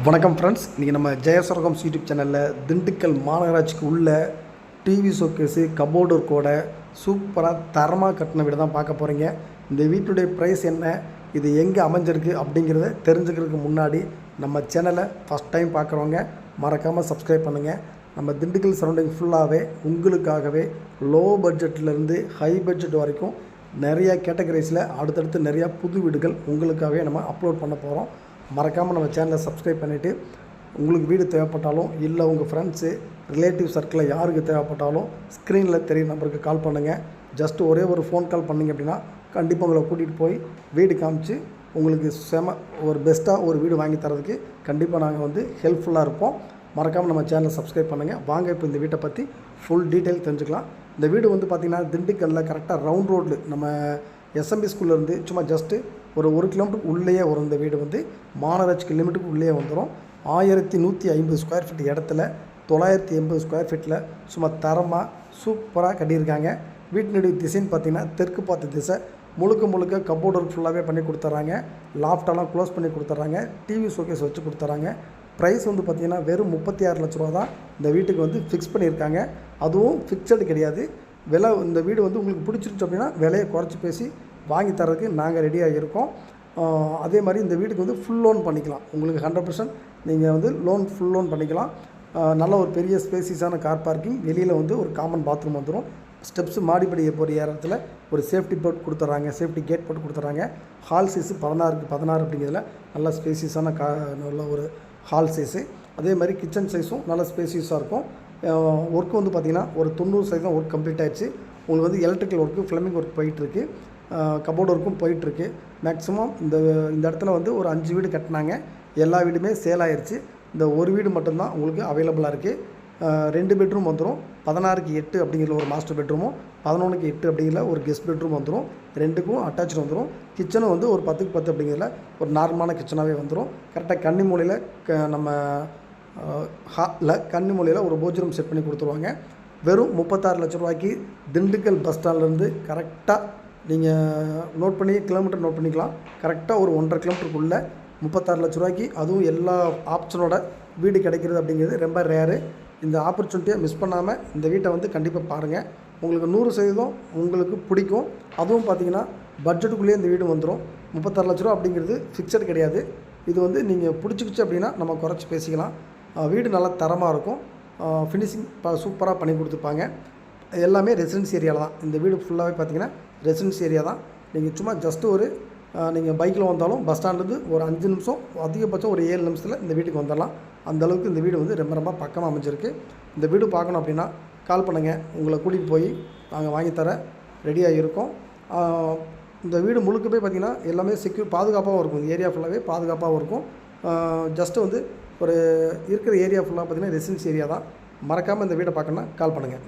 வணக்கம் ஃப்ரெண்ட்ஸ் இன்றைக்கி நம்ம ஜெயசுரகம் யூடியூப் சேனலில் திண்டுக்கல் மாநகராட்சிக்கு உள்ள டிவி ஷோகேஸு கபோர்டு கூட சூப்பராக தரமாக கட்டின வீடு தான் பார்க்க போகிறீங்க இந்த வீட்டுடைய ப்ரைஸ் என்ன இது எங்கே அமைஞ்சிருக்கு அப்படிங்கிறத தெரிஞ்சுக்கிறதுக்கு முன்னாடி நம்ம சேனலை ஃபஸ்ட் டைம் பார்க்குறவங்க மறக்காமல் சப்ஸ்கிரைப் பண்ணுங்கள் நம்ம திண்டுக்கல் சரௌண்டிங் ஃபுல்லாகவே உங்களுக்காகவே லோ பட்ஜெட்லேருந்து ஹை பட்ஜெட் வரைக்கும் நிறையா கேட்டகரிஸில் அடுத்தடுத்து நிறையா புது வீடுகள் உங்களுக்காகவே நம்ம அப்லோட் பண்ண போகிறோம் மறக்காமல் நம்ம சேனலை சப்ஸ்கிரைப் பண்ணிவிட்டு உங்களுக்கு வீடு தேவைப்பட்டாலும் இல்லை உங்கள் ஃப்ரெண்ட்ஸு ரிலேட்டிவ் சர்க்கிளில் யாருக்கு தேவைப்பட்டாலும் ஸ்க்ரீனில் தெரிய நம்பருக்கு கால் பண்ணுங்கள் ஜஸ்ட் ஒரே ஒரு ஃபோன் கால் பண்ணிங்க அப்படின்னா கண்டிப்பாக உங்களை கூட்டிகிட்டு போய் வீடு காமிச்சு உங்களுக்கு செம ஒரு பெஸ்ட்டாக ஒரு வீடு வாங்கி தரதுக்கு கண்டிப்பாக நாங்கள் வந்து ஹெல்ப்ஃபுல்லாக இருப்போம். மறக்காமல் நம்ம சேனலை சப்ஸ்கிரைப் பண்ணுங்கள் வாங்க இப்போ இந்த வீட்டை பற்றி ஃபுல் டீட்டெயில் தெரிஞ்சுக்கலாம். இந்த வீடு வந்து பார்த்திங்கன்னா திண்டுக்கல்லில் கரெக்டாக ரவுண்ட் ரோட்டில் நம்ம எஸ்எம்பி ஸ்கூல்லேருந்து சும்மா ஜஸ்ட்டு ஒரு ஒரு கிலோமீட்டர் உள்ளேயே வரும் இந்த வீடு வந்து மாநகராட்சிக்கு கிலோமீட்டருக்கு உள்ளே வந்துடும் ஆயிரத்தி நூற்றி ஐம்பது ஸ்கொயர் ஃபீட் இடத்துல தொள்ளாயிரத்தி எண்பது ஸ்கொயர் ஃபீட்டில் சும்மா தரமாக சூப்பராக கட்டியிருக்காங்க. வீட்டினுடைய திசைன்னு பார்த்தீங்கன்னா தெற்கு பார்த்த திசை. முழுக்க முழுக்க கப்போர்ட் ஒர்க் ஃபுல்லாகவே பண்ணி கொடுத்துட்றாங்க லாஃப்டெல்லாம் க்ளோஸ் பண்ணி கொடுத்துட்றாங்க டிவி ஷோகேஸ் வச்சு கொடுத்துட்றாங்க ப்ரைஸ் வந்து பார்த்திங்கன்னா வெறும் முப்பத்தி ஆறு லட்ச ரூபா தான் இந்த வீட்டுக்கு வந்து ஃபிக்ஸ் பண்ணியிருக்காங்க. அதுவும் ஃபிக்ஸடு கிடையாது. விலை இந்த வீடு வந்து உங்களுக்கு பிடிச்சிருச்சு அப்படின்னா விலையை குறைச்சி பேசி வாங்கி தரதுக்கு நாங்கள் ரெடியாக இருக்கோம் அதே மாதிரி இந்த வீட்டுக்கு வந்து ஃபுல் லோன் பண்ணிக்கலாம். உங்களுக்கு ஹண்ட்ரட் பர்சன்ட் நீங்கள் வந்து லோன் ஃபுல் லோன் பண்ணிக்கலாம். நல்ல ஒரு பெரிய ஸ்பேசிஸான கார் பார்க்கிங் வெளியில் வந்து ஒரு காமன் பாத்ரூம் வந்துடும் ஸ்டெப்ஸ் மாடிப்படி போகிற ஏறத்தில் ஒரு சேஃப்டி போட் கொடுத்துட்றாங்க சேஃப்டி கேட் போட்டு கொடுத்துட்றாங்க ஹால் சைஸு பதினாறுக்கு பதினாறு அப்படிங்கிறதுல நல்ல ஸ்பேசிஸான கா நல்ல ஒரு ஹால் சைஸு அதே மாதிரி கிச்சன் சைஸும் நல்ல ஸ்பேசியஸாக இருக்கும். ஒர்க் வந்து பார்த்திங்கன்னா ஒரு தொண்ணூறு சதவீதம் ஒர்க் கம்ப்ளீட் ஆகிடுச்சு உங்களுக்கு வந்து எலக்ட்ரிக்கல் ஒர்க்கு ஃப்ளமிங் ஒர்க் போயிட்டுருக்கு கபோர்டு ஒர்க்கும் போயிட்டுருக்கு. மேக்ஸிமம் இந்த இந்த இடத்துல வந்து ஒரு அஞ்சு வீடு கட்டினாங்க. எல்லா வீடுமே சேல் ஆயிடுச்சு இந்த ஒரு வீடு மட்டும்தான் உங்களுக்கு அவைலபிளாக இருக்குது ரெண்டு பெட்ரூம் வந்துடும் பதினாறுக்கு எட்டு அப்படிங்கிற ஒரு மாஸ்டர் பெட்ரூமும் பதினொன்றுக்கு எட்டு அப்படிங்கிற ஒரு கெஸ்ட் பெட்ரூம் வந்துடும் ரெண்டுக்கும் அட்டாச் வந்துடும் கிச்சனும் வந்து ஒரு பத்துக்கு பத்து அப்படிங்கிறதுல ஒரு நார்மலான கிச்சனாகவே வந்துடும் கரெக்டாக கன்னி மூலையில் க நம்ம ஹாலில் கன்னி மூலையில் ஒரு போஜ் செட் பண்ணி கொடுத்துருவாங்க. வெறும் முப்பத்தாறு லட்ச ரூபாய்க்கு திண்டுக்கல் பஸ் ஸ்டாண்ட்லேருந்து கரெக்டாக நீங்கள் நோட் பண்ணி கிலோமீட்டர் நோட் பண்ணிக்கலாம். கரெக்டாக ஒரு ஒன்றரை கிலோமீட்டருக்குள்ளே முப்பத்தாறு லட்ச ரூபாய்க்கு அதுவும் எல்லா ஆப்ஷனோட வீடு கிடைக்கிறது அப்படிங்கிறது ரொம்ப ரேரு இந்த ஆப்பர்ச்சுனிட்டியை மிஸ் பண்ணாமல் இந்த வீட்டை வந்து கண்டிப்பாக பாருங்கள் உங்களுக்கு நூறு சதவீதம் உங்களுக்கு பிடிக்கும். அதுவும் பார்த்தீங்கன்னா பட்ஜெட்டுக்குள்ளேயே இந்த வீடு வந்துடும் முப்பத்தாறு லட்ச ரூபா அப்படிங்கிறது ஃபிக்ஸட் கிடையாது. இது வந்து நீங்கள் பிடிச்சிக்கிச்சு அப்படின்னா நம்ம குறைச்சி பேசிக்கலாம். வீடு நல்லா தரமாக இருக்கும். ஃபினிஷிங் சூப்பராக பண்ணி கொடுத்துருப்பாங்க எல்லாமே ரெசிடென்சி ஏரியாவில் தான். இந்த வீடு ஃபுல்லாகவே பார்த்தீங்கன்னா ரெசிடென்சி ஏரியா தான். நீங்கள் சும்மா ஜஸ்ட் ஒரு நீங்கள் பைக்கில் வந்தாலும் பஸ் ஸ்டாண்ட்லேருந்து ஒரு அஞ்சு நிமிஷம் அதிகபட்சம் ஒரு ஏழு நிமிஷத்தில் இந்த வீட்டுக்கு வந்துடலாம். அந்தளவுக்கு இந்த வீடு வந்து ரொம்ப ரொம்ப பக்கமாக அமைஞ்சிருக்கு. இந்த வீடு பார்க்கணும் அப்படின்னா கால் பண்ணுங்கள் உங்களை கூட்டிகிட்டு போய் நாங்கள் வாங்கித்தர தர ரெடியாக இருக்கோம். இந்த வீடு முழுக்க போய் பார்த்திங்கன்னா எல்லாமே செக்யூர் பாதுகாப்பாகவும் இருக்கும். இந்த ஏரியா ஃபுல்லாகவே பாதுகாப்பாகவும் இருக்கும். ஜஸ்ட்டு வந்து ஒரு இருக்கிற ஏரியா ஃபுல்லாக பார்த்திங்கன்னா ரெசிடென்சி ஏரியா தான். மறக்காமல் இந்த வீடை பார்க்கணுன்னா கால் பண்ணுங்கள்